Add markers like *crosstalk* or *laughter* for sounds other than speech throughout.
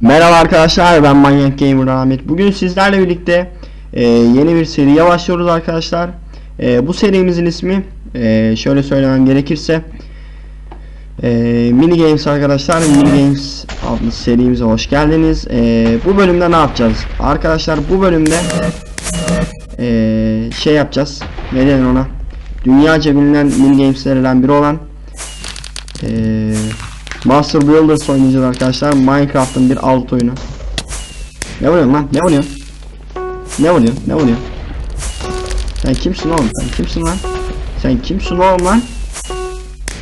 Merhaba arkadaşlar ben Manyak Gamer Ahmet. Bugün sizlerle birlikte e, yeni bir seriye başlıyoruz arkadaşlar. E, bu serimizin ismi e, şöyle söylemem gerekirse e, Mini Games arkadaşlar. Mini Games adlı serimize hoş geldiniz. E, bu bölümde ne yapacağız? Arkadaşlar bu bölümde e, şey yapacağız. Ne ona? Dünyaca bilinen Mini Games'lerden biri olan eee Master Builders oynayacağız arkadaşlar. Minecraft'ın bir alt oyunu. Ne vuruyorsun lan? Ne vuruyorsun? Ne vuruyorsun? Ne vuruyorsun? Sen kimsin oğlum? Sen kimsin lan? Sen kimsin oğlum lan?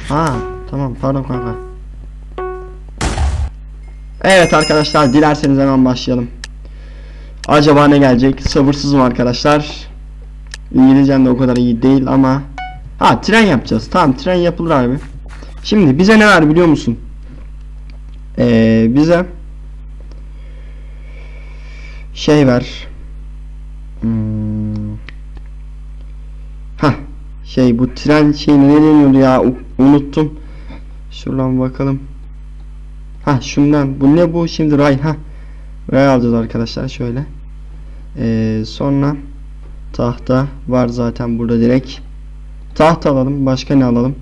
Ha, tamam pardon kanka. Evet arkadaşlar dilerseniz hemen başlayalım. Acaba ne gelecek? Sabırsızım arkadaşlar. İngilizcem de o kadar iyi değil ama Ha tren yapacağız. Tamam tren yapılır abi. Şimdi bize ne ver biliyor musun? Ee, bize şey ver. Hmm. Ha şey bu tren şey ne deniyordu ya unuttum. Şuradan bakalım. Ha şundan bu ne bu şimdi ray ha. Ray alacağız arkadaşlar şöyle. Ee, sonra tahta var zaten burada direkt. Tahta alalım. Başka ne alalım?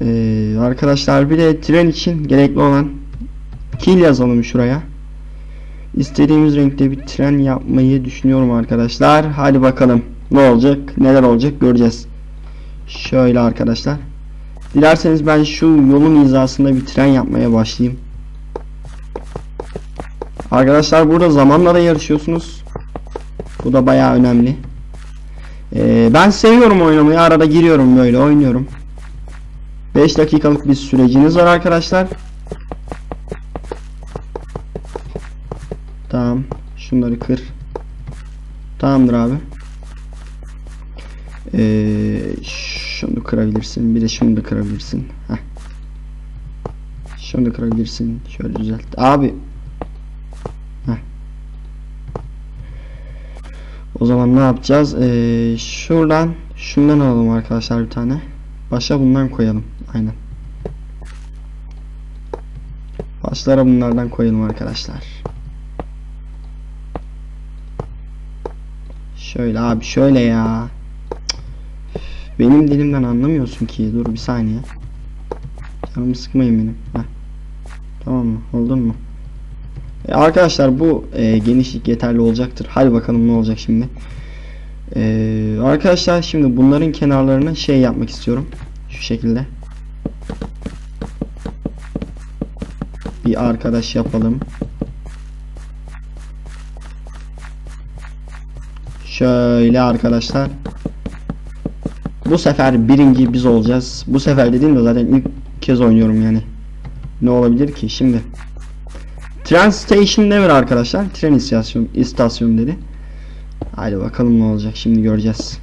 Ee, arkadaşlar bir de tren için gerekli olan kil yazalım şuraya. İstediğimiz renkte bir tren yapmayı düşünüyorum arkadaşlar. Hadi bakalım ne olacak neler olacak göreceğiz. Şöyle arkadaşlar. Dilerseniz ben şu yolun hizasında bir tren yapmaya başlayayım. Arkadaşlar burada zamanla da yarışıyorsunuz. Bu da bayağı önemli. Ee, ben seviyorum oynamayı. Arada giriyorum böyle oynuyorum. 5 dakikalık bir süreciniz var arkadaşlar. Tamam. Şunları kır. Tamamdır abi. Ee, şunu kırabilirsin. Bir de şunu da kırabilirsin. Heh. Şunu da kırabilirsin. Şöyle düzelt. Abi. O zaman ne yapacağız? Ee, şuradan şundan alalım arkadaşlar bir tane. Başa bundan koyalım. Aynen. Başlara bunlardan koyalım arkadaşlar. Şöyle abi şöyle ya. Benim dilimden anlamıyorsun ki. Dur bir saniye. Canımı sıkmayın benim. Heh. Tamam mı? Oldun mu? E, arkadaşlar bu e, genişlik yeterli olacaktır. Hadi bakalım ne olacak şimdi. E, arkadaşlar şimdi bunların kenarlarını şey yapmak istiyorum. Şu şekilde. Bir arkadaş yapalım. Şöyle arkadaşlar. Bu sefer birinci biz olacağız. Bu sefer dediğim de zaten ilk kez oynuyorum yani. Ne olabilir ki şimdi? Tren station demir arkadaşlar. Tren istasyon istasyon dedi. Haydi bakalım ne olacak şimdi göreceğiz.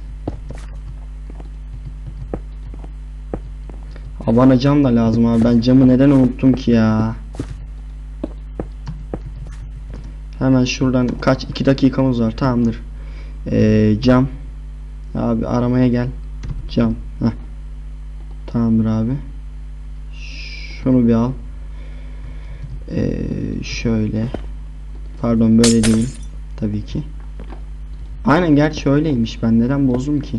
Ha bana cam da lazım abi. Ben camı neden unuttum ki ya? Hemen şuradan kaç 2 dakikamız var. Tamamdır. Ee, cam. Abi aramaya gel. Cam. Heh. Tamamdır abi. Şunu bir al. Ee, şöyle. Pardon böyle değil. Tabii ki. Aynen gerçi öyleymiş. Ben neden bozdum ki?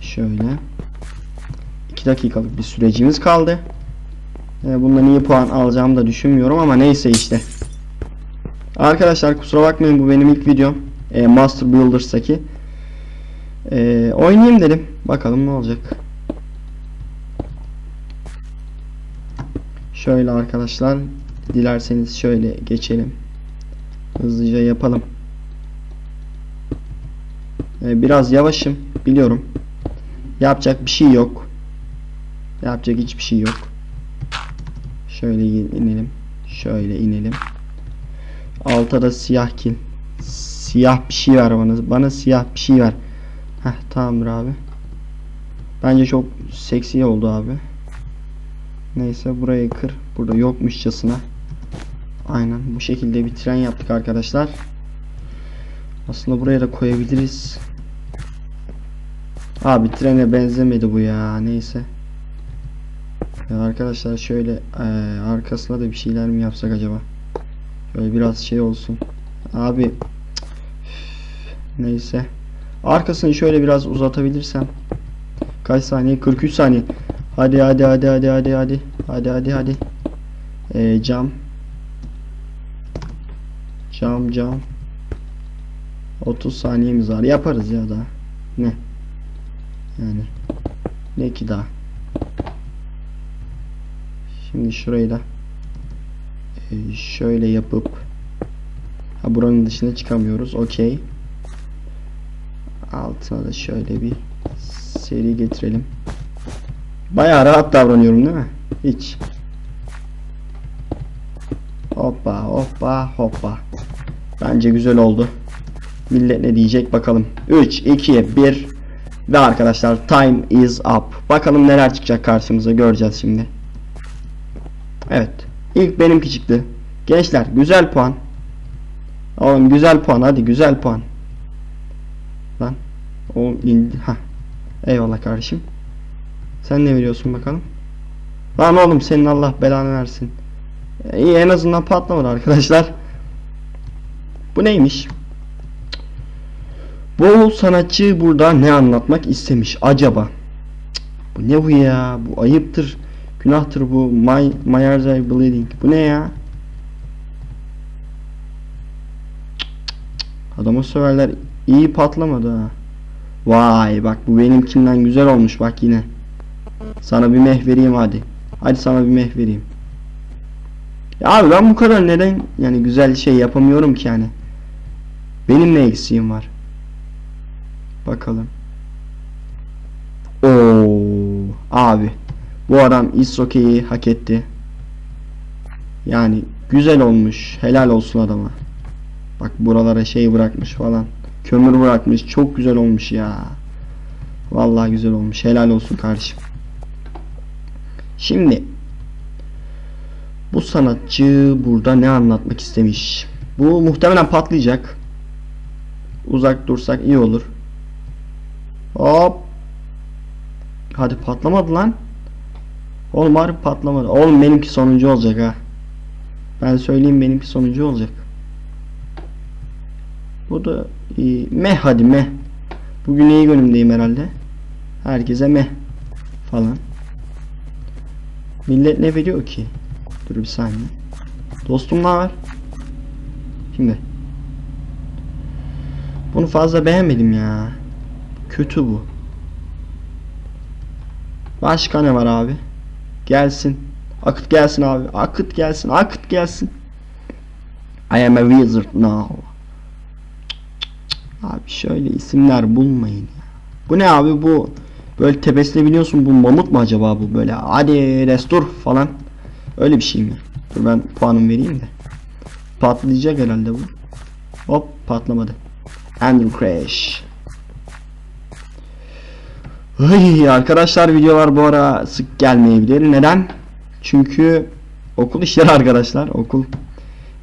Şöyle. 2 dakikalık bir sürecimiz kaldı. Ee, bundan iyi puan alacağımı da düşünmüyorum ama neyse işte. Arkadaşlar kusura bakmayın bu benim ilk videom. Ee, Master Builders'taki. Ee, oynayayım dedim. Bakalım ne olacak. Şöyle arkadaşlar. Dilerseniz şöyle geçelim. Hızlıca yapalım. Ee, biraz yavaşım. Biliyorum. Yapacak bir şey yok. Yapacak hiçbir şey yok. Şöyle inelim. Şöyle inelim. Altta da siyah kil. Siyah bir şey ver bana. Bana siyah bir şey ver. Heh tamamdır abi. Bence çok seksi oldu abi. Neyse burayı kır. Burada yokmuşçasına. Aynen bu şekilde bir tren yaptık arkadaşlar. Aslında buraya da koyabiliriz. Abi trene benzemedi bu ya. Neyse. Ya arkadaşlar şöyle eee, arkasına da bir şeyler mi yapsak acaba? Şöyle biraz şey olsun. Abi neyse. Arkasını şöyle biraz uzatabilirsem. Kaç saniye? 43 saniye. Hadi hadi hadi hadi hadi hadi. Hadi hadi hadi. Eee, cam. Cam cam. 30 saniyemiz var. Yaparız ya daha. Ne? Yani. Ne ki daha? Şimdi şurayı da e, şöyle yapıp ha buranın dışına çıkamıyoruz. Okey. Altına da şöyle bir seri getirelim. Bayağı rahat davranıyorum değil mi? Hiç. Hoppa hoppa hoppa. Bence güzel oldu. Millet ne diyecek bakalım. 3, 2, 1 ve arkadaşlar time is up. Bakalım neler çıkacak karşımıza göreceğiz şimdi. Evet. İlk benimki çıktı. Gençler güzel puan. Oğlum güzel puan hadi güzel puan. Lan. O indi. Ha. Eyvallah kardeşim. Sen ne veriyorsun bakalım? Lan oğlum senin Allah belanı versin. E, İyi en azından patlamadı arkadaşlar. Bu neymiş? Bu sanatçı burada ne anlatmak istemiş acaba? Bu ne bu ya? Bu ayıptır. Günahtır bu. My, my eyes are bleeding. Bu ne ya? Adama söverler. İyi patlamadı ha. Vay bak bu benimkinden güzel olmuş bak yine. Sana bir meh vereyim hadi. Hadi sana bir meh vereyim. Ya abi ben bu kadar neden yani güzel şey yapamıyorum ki yani. Benim ne eksiğim var? Bakalım. Oo abi. Bu adam Isokei'yi hak etti. Yani güzel olmuş. Helal olsun adama. Bak buralara şey bırakmış falan. Kömür bırakmış. Çok güzel olmuş ya. Vallahi güzel olmuş. Helal olsun kardeşim. Şimdi bu sanatçı burada ne anlatmak istemiş? Bu muhtemelen patlayacak. Uzak dursak iyi olur. Hop. Hadi patlamadı lan. Oğlum harbi patlamadı. Oğlum benimki sonuncu olacak ha. Ben söyleyeyim benimki sonuncu olacak. Bu da iyi. Meh hadi meh. Bugün iyi günümdeyim herhalde. Herkese meh. Falan. Millet ne veriyor ki? Dur bir saniye. Dostum ne var? Şimdi. Bunu fazla beğenmedim ya. Kötü bu. Başka ne var abi? Gelsin. Akıt gelsin abi. Akıt gelsin. Akıt gelsin. I am a wizard now. Abi şöyle isimler bulmayın. Bu ne abi bu? Böyle tepesine biniyorsun bu mamut mu acaba bu böyle? Hadi destur falan. Öyle bir şey mi? Dur ben puanımı vereyim de. Patlayacak herhalde bu. Hop patlamadı. Andrew Crash. Ay, arkadaşlar videolar bu ara sık gelmeyebilir. Neden? Çünkü okul işleri arkadaşlar. Okul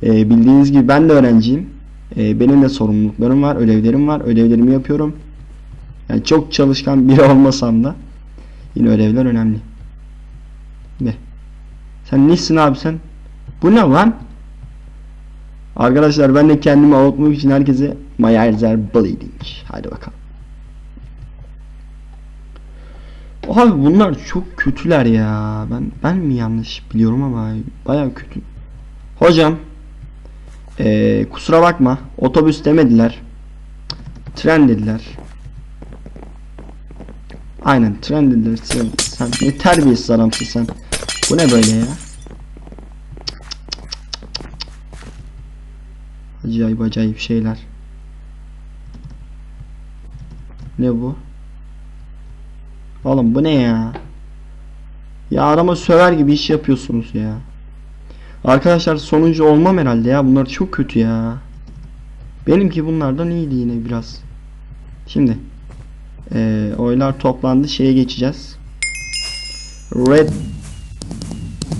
e, bildiğiniz gibi ben de öğrenciyim. E, benim de sorumluluklarım var, ödevlerim var. Ödevlerimi yapıyorum. Yani çok çalışkan biri *laughs* olmasam da yine ödevler önemli. Ne? Sen nesin abi sen? Bu ne lan? Arkadaşlar ben de kendimi avutmak için herkese My eyes are bleeding. Hadi bakalım. Abi bunlar çok kötüler ya. Ben ben mi yanlış biliyorum ama baya kötü. Hocam ee, kusura bakma otobüs demediler. Tren dediler. Aynen tren dediler. Sen, sen ne terbiyesiz adamsın sen. Bu ne böyle ya? Acayip acayip şeyler. Ne bu? Oğlum bu ne ya? Ya adama söver gibi iş yapıyorsunuz ya. Arkadaşlar sonuncu olmam herhalde ya. Bunlar çok kötü ya. Benimki bunlardan iyiydi yine biraz. Şimdi eee, oylar toplandı. Şeye geçeceğiz. Red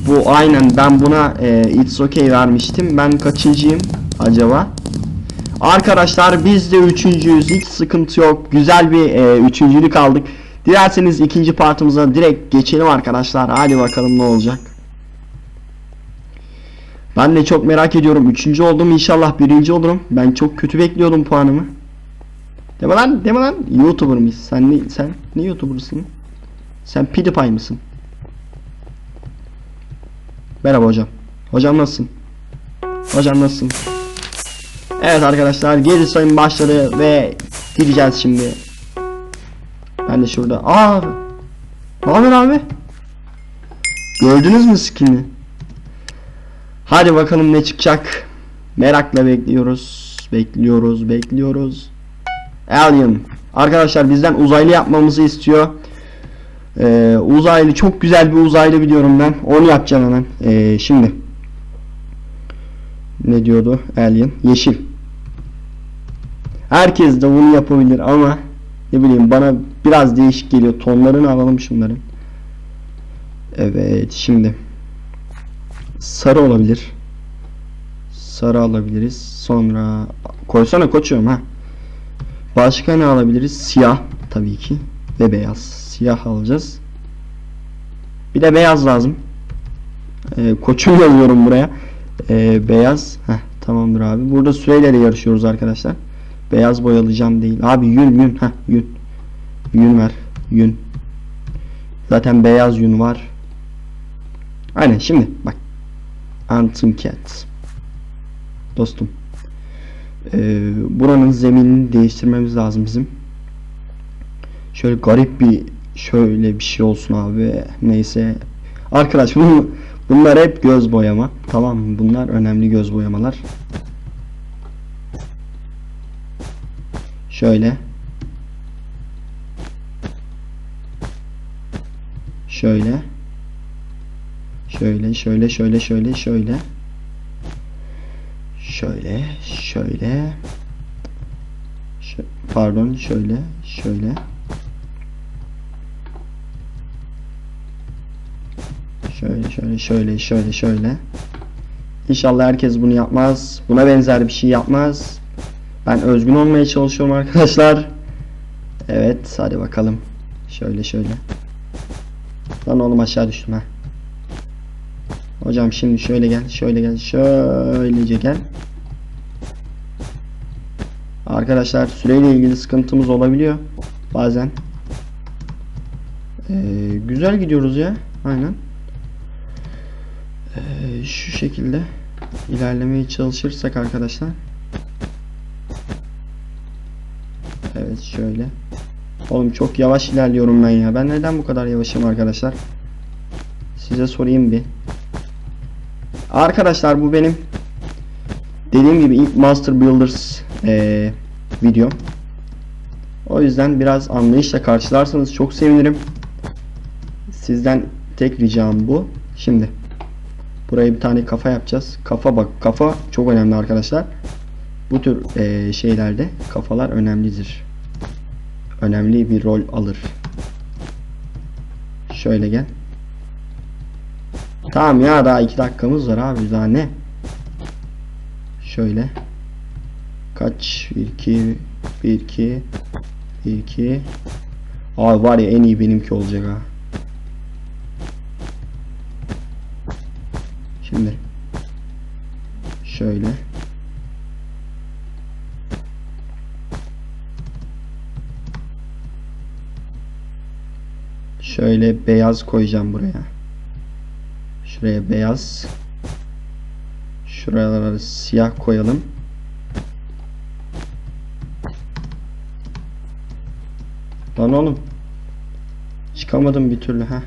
bu aynen ben buna eee It's Okay vermiştim. Ben kaçıncıyım acaba? Arkadaşlar biz de üçüncüyüz. Hiç sıkıntı yok. Güzel bir e, üçüncülük aldık. Dilerseniz ikinci partımıza direkt geçelim arkadaşlar. Hadi bakalım ne olacak. Ben de çok merak ediyorum. Üçüncü oldum inşallah birinci olurum. Ben çok kötü bekliyordum puanımı. Deme lan deme lan. Youtuber mıyız? Sen ne, sen ne Youtuber'sın? Sen PewDiePie mısın? Merhaba hocam. Hocam nasılsın? Hocam nasılsın? Evet arkadaşlar geri sayım başladı ve gideceğiz şimdi. Ben de şurada. Aa! Ne haber abi? Gördünüz mü skin'i? Hadi bakalım ne çıkacak. Merakla bekliyoruz. Bekliyoruz, bekliyoruz. Alien. Arkadaşlar bizden uzaylı yapmamızı istiyor. Ee, uzaylı çok güzel bir uzaylı biliyorum ben. Onu yapacağım hemen. Ee, şimdi. Ne diyordu? Alien. Yeşil. Herkes de bunu yapabilir ama ne bileyim bana biraz değişik geliyor. Tonlarını alalım şunların. Evet şimdi. Sarı olabilir. Sarı alabiliriz. Sonra koysana koçum ha. Başka ne alabiliriz? Siyah tabii ki ve beyaz. Siyah alacağız. Bir de beyaz lazım. Ee, koçum *laughs* yazıyorum buraya. Ee, beyaz. Heh, tamamdır abi. Burada süreyle yarışıyoruz arkadaşlar. Beyaz boyalayacağım değil. Abi yün yün. Heh, yün. Yün ver. Yün. Zaten beyaz yün var. Aynen şimdi bak. Anthem Cat. Dostum. Ee, buranın zeminini değiştirmemiz lazım bizim. Şöyle garip bir şöyle bir şey olsun abi. Neyse. Arkadaş bunu bunlar hep göz boyama. Tamam mı? Bunlar önemli göz boyamalar. Şöyle. Şöyle. Şöyle, şöyle, şöyle, şöyle, şöyle. Şöyle, şöyle. Şö- pardon, şöyle, şöyle. Şöyle, şöyle, şöyle, şöyle, şöyle. İnşallah herkes bunu yapmaz. Buna benzer bir şey yapmaz. Ben özgün olmaya çalışıyorum arkadaşlar. Evet, hadi bakalım. Şöyle, şöyle. Lan oğlum aşağı düştüm ha. Hocam şimdi şöyle gel, şöyle gel, şöylece gel. Arkadaşlar süreyle ilgili sıkıntımız olabiliyor bazen. Ee, güzel gidiyoruz ya, aynen. Ee, şu şekilde ilerlemeye çalışırsak arkadaşlar. Evet şöyle. Oğlum çok yavaş ilerliyorum ben ya. Ben neden bu kadar yavaşım arkadaşlar? Size sorayım bir. Arkadaşlar bu benim dediğim gibi ilk Master Builders eee videom. O yüzden biraz anlayışla karşılarsanız çok sevinirim. Sizden tek ricam bu. Şimdi buraya bir tane kafa yapacağız. Kafa bak kafa çok önemli arkadaşlar. Bu tür eee, şeylerde kafalar önemlidir. Önemli bir rol alır. Şöyle gel. Tamam ya daha iki dakikamız var abi daha ne? Şöyle. Kaç? 1 2 1 2 1 2 Abi var ya en iyi benimki olacak ha. Şimdi şöyle Şöyle beyaz koyacağım buraya. Şuraya beyaz. Şuralara siyah koyalım. Lan oğlum. Çıkamadım bir türlü ha.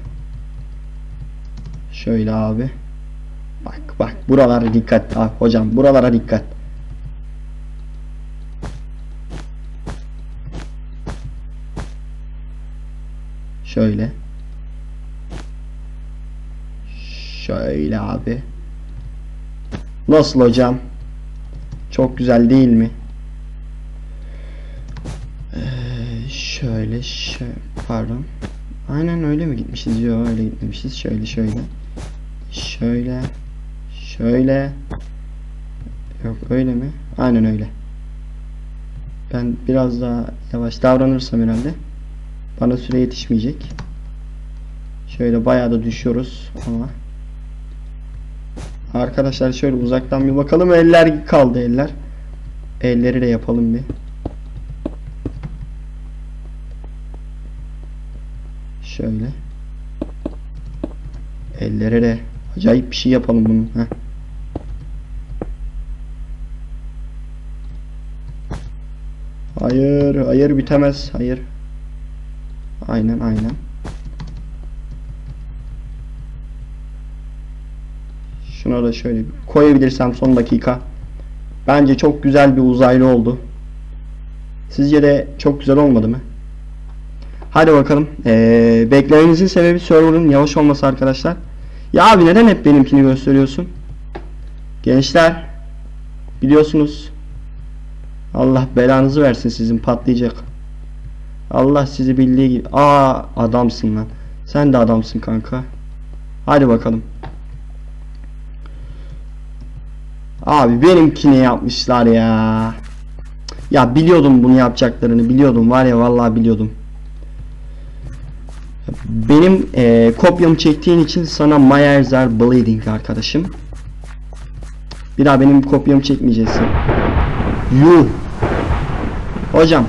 Şöyle abi. Bak bak buralara dikkat. Ah, hocam buralara dikkat. Şöyle. Şöyle abi. Nasıl hocam? Çok güzel değil mi? Ee, şöyle şöyle pardon. Aynen öyle mi gitmişiz? Yok öyle gitmemişiz. Şöyle şöyle. Şöyle. Şöyle. Yok öyle mi? Aynen öyle. Ben biraz daha yavaş davranırsam herhalde bana süre yetişmeyecek. Şöyle bayağı da düşüyoruz ama Arkadaşlar şöyle uzaktan bir bakalım eller kaldı eller. Elleri de yapalım bir. Şöyle. Ellere de acayip bir şey yapalım bunun. Heh. Hayır, hayır bitemez. Hayır. Aynen, aynen. Şuna da şöyle koyabilirsem son dakika. Bence çok güzel bir uzaylı oldu. Sizce de çok güzel olmadı mı? Hadi bakalım. Ee, beklemenizin sebebi server'ın yavaş olması arkadaşlar. Ya abi neden hep benimkini gösteriyorsun? Gençler biliyorsunuz Allah belanızı versin sizin patlayacak. Allah sizi bildiği gibi. Aa adamsın lan. Sen de adamsın kanka. Hadi bakalım. Abi benimkini yapmışlar ya. Ya biliyordum bunu yapacaklarını biliyordum var ya vallahi biliyordum. Benim eee kopyamı çektiğin için sana Myers are bleeding arkadaşım. Bir daha benim kopyamı çekmeyeceksin. Yuh. Hocam.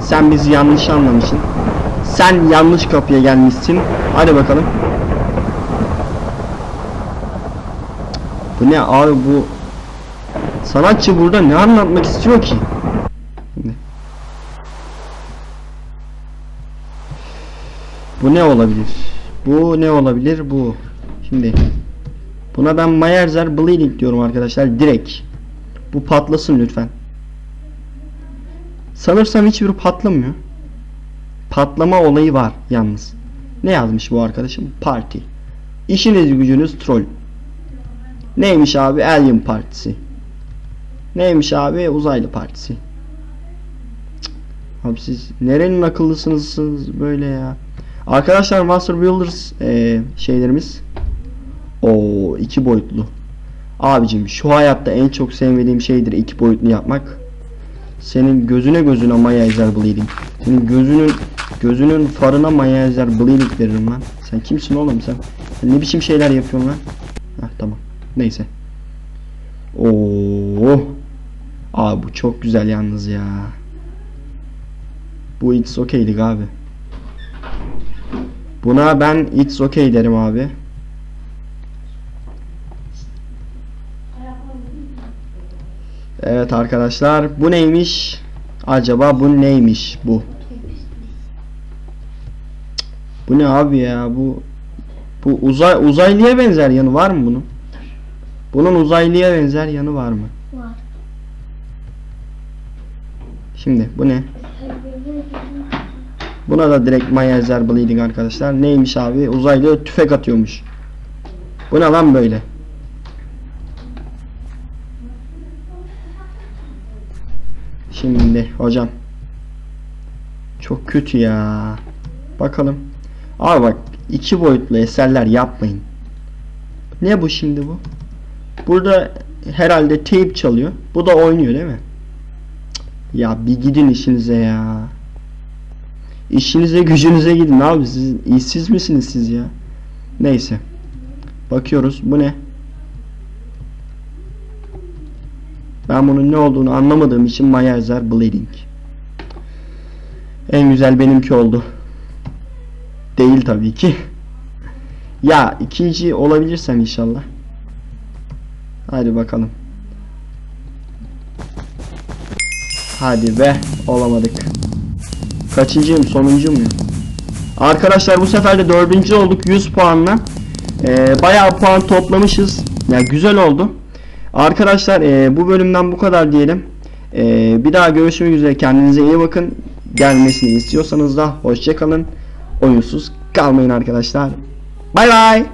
Sen bizi yanlış anlamışsın. Sen yanlış kapıya gelmişsin. Hadi bakalım. Bu ne abi bu sanatçı burada ne anlatmak istiyor ki? Bu ne olabilir? Bu ne olabilir? Bu. Şimdi buna ben Meyerzer Bleeding diyorum arkadaşlar direkt. Bu patlasın lütfen. Sanırsam hiçbir patlamıyor. Patlama olayı var yalnız. Ne yazmış bu arkadaşım? Party. İşiniz gücünüz troll. Neymiş abi? Alien Partisi. Neymiş abi? Uzaylı Partisi. Cık. Abi siz nerenin akıllısınız siz böyle ya? Arkadaşlar Master Builders eee, şeylerimiz. O iki boyutlu. Abicim şu hayatta en çok sevmediğim şeydir iki boyutlu yapmak. Senin gözüne gözüne Maya Ezer Bleeding. Senin gözünün gözünün farına Maya Ezer Bleeding veririm lan. Sen kimsin oğlum sen? Sen ne biçim şeyler yapıyorsun lan? Heh tamam. Neyse. Oo. Abi bu çok güzel yalnız ya. Bu it's okay'lik abi. Buna ben it's okay derim abi. Evet arkadaşlar bu neymiş? Acaba bu neymiş bu? Bu ne abi ya bu bu uzay uzaylıya benzer yanı var mı bunun? Bunun uzaylıya benzer yanı var mı? Var. Şimdi bu ne? Buna da direkt Mayazer Bleeding arkadaşlar. Neymiş abi? Uzaylı tüfek atıyormuş. Bu ne lan böyle? Şimdi hocam. Çok kötü ya. Bakalım. Abi bak iki boyutlu eserler yapmayın. Ne bu şimdi bu? Burada herhalde tape çalıyor. Bu da oynuyor değil mi? Ya bir gidin işinize ya. İşinize gücünüze gidin abi siz işsiz misiniz siz ya? Neyse. Bakıyoruz bu ne? Ben bunun ne olduğunu anlamadığım için Mayazer Bleeding. En güzel benimki oldu. Değil tabii ki. Ya ikinci olabilirsem inşallah. Hadi bakalım. Hadi be olamadık. Kaçıncıyım sonuncu muyum? Arkadaşlar bu sefer de dördüncü olduk 100 puanla. Ee, bayağı puan toplamışız. Yani güzel oldu. Arkadaşlar ee, bu bölümden bu kadar diyelim. Ee, bir daha görüşmek üzere kendinize iyi bakın. Gelmesini istiyorsanız da hoşçakalın. Oyunsuz kalmayın arkadaşlar. Bay bay.